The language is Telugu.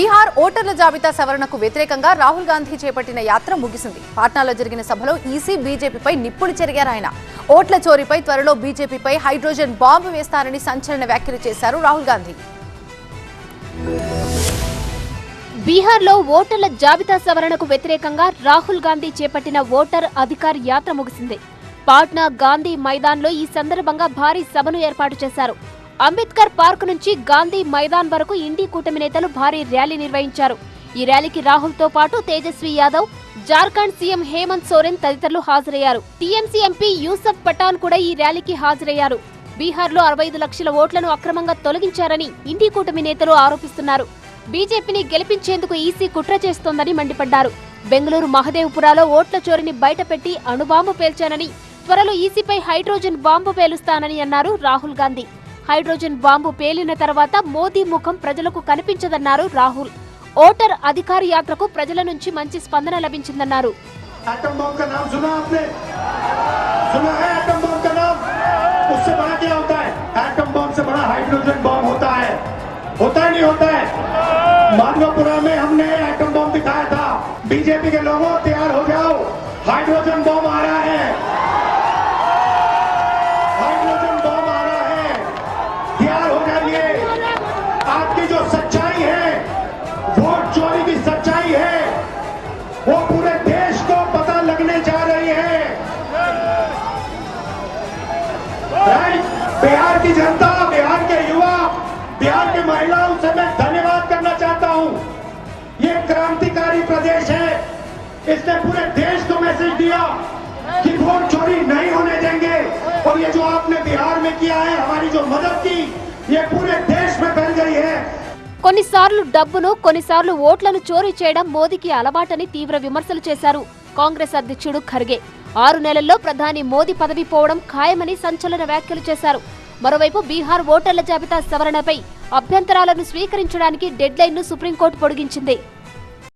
బీహార్ ఓటర్ల జాబితా సవరణకు వ్యతిరేకంగా రాహుల్ గాంధీ చేపట్టిన యాత్ర ముగిసింది. పాట్నాలో జరిగిన సభలో ఈసీ బీజేపీపై నిప్పులు చెరిగారు ఆయన. ఓట్ల చోరీపై త్వరలో బీజేపీపై హైడ్రోజన్ బాంబు వేస్తారని సంచలన వ్యాఖ్యలు చేశారు రాహుల్ గాంధీ. బీహార్లో ఓటర్ల జాబితా సవరణకు వ్యతిరేకంగా రాహుల్ గాంధీ చేపట్టిన ఓటర్ అధికార్ యాత్ర ముగిసింది. పాట్నా గాంధీ మైదాన్లో ఈ సందర్భంగా భారీ సభను ఏర్పాటు చేశారు. అంబేద్కర్ పార్క్ నుంచి గాంధీ మైదాన్ వరకు ఇండి కూటమి నేతలు భారీ ర్యాలీ నిర్వహించారు. ఈ ర్యాలీకి రాహుల్తో పాటు తేజస్వి యాదవ్ జార్ఖండ్ సీఎం హేమంత్ సోరెన్ తదితరులు హాజరయ్యారు. టీఎంసీ ఎంపీ యూసఫ్ పఠాన్ కూడా ఈ ర్యాలీకి హాజరయ్యారు. బీహార్లో అరవై ఐదు లక్షల ఓట్లను అక్రమంగా తొలగించారని ఇండి కూటమి నేతలు ఆరోపిస్తున్నారు. బీజేపీని గెలిపించేందుకు ఈసీ కుట్ర చేస్తోందని మండిపడ్డారు. బెంగళూరు మహదేవ్పురాలో ఓట్ల చోరిని బయటపెట్టి అణుబాంబు పేల్చానని త్వరలో ఈసీపై హైడ్రోజన్ బాంబు పేలుస్తానని అన్నారు రాహుల్ గాంధీ. హైడ్రోజన్ బాంబు పేలిన తర్వాత మోదీ ముఖం ప్రజలకు కనిపించదన్నారు రాహుల్ ఓటర్ అధికార యాత్రకు ప్రజల నుంచి మంచి స్పందన లభించిందన్నారు एटम बम का नाम सुना आपने सुना है एटम बम का नाम उससे बड़ा क्या होता है एटम बम से बड़ा हाइड्रोजन बम होता है होता है नहीं होता है माधवपुरा में हमने एटम बम दिखाया था बीजेपी के लोगों तैयार हो जाओ हाइड्रोजन बम आ रहा है आपकी जो सच्चाई है, वोट चोरी की सच्चाई है, वो पूरे देश को पता लगने जा रही है। राइट बिहार की जनता, बिहार के युवा, बिहार की महिलाओं से मैं धन्यवाद करना चाहता हूँ। ये क्रांतिकारी प्रदेश है। इसने पूरे देश को मैसेज दिया कि वोट चोरी नहीं होने देंगे। और ये जो आपने बिहार में किया है, हमारी जो मदद की, ये पूरे కొన్నిసార్లు డబ్బును కొన్నిసార్లు ఓట్లను చోరీ చేయడం మోదీకి అలవాటని తీవ్ర విమర్శలు చేశారు కాంగ్రెస్ అధ్యక్షుడు ఖర్గే. ఆరు నెలల్లో ప్రధాని మోదీ పదవి పోవడం ఖాయమని సంచలన వ్యాఖ్యలు చేశారు. మరోవైపు బీహార్ ఓటర్ల జాబితా సవరణపై అభ్యంతరాలను స్వీకరించడానికి డెడ్లైన్ను సుప్రీంకోర్టు పొడిగించింది.